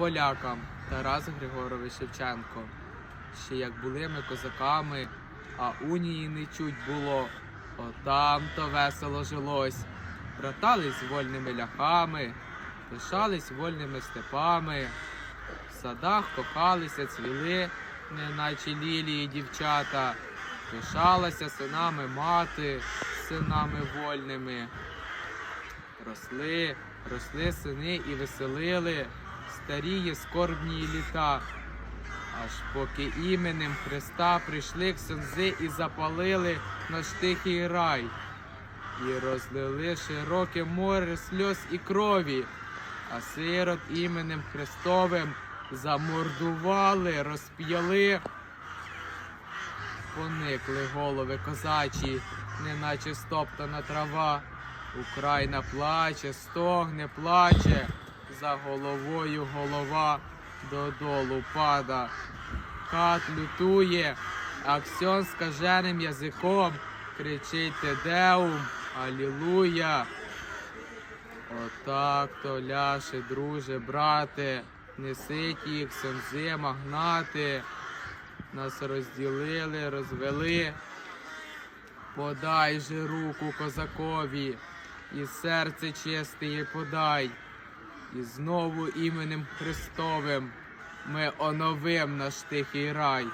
полякам Тарас Григорович Шевченко. Ще як були ми козаками, а унії не чуть було, отам то весело жилось. Братались вольними ляхами, пишались вольними степами, в садах кохалися, цвіли, неначе лілії дівчата, пишалася синами мати, синами вольними. Росли, росли сини і веселили старії скорбні літа. Аж поки іменем Христа прийшли ксензи і запалили наш тихий рай, і розлили широке море сльоз і крові, а сирот іменем Христовим замордували, розп'яли. Поникли голови козачі, неначе стоптана трава. Україна плаче, стогне, плаче, за головою голова додолу пада. Кат лютує, аксьон скаженим язиком кричить Тедеум, Алілуя. Отак то ляше, друже, брате, неси ті ксензи, магнати. Нас розділили, розвели. Подай же руку козакові, і серце чистеє подай, і знову іменем Христовим ми оновим наш тихий рай.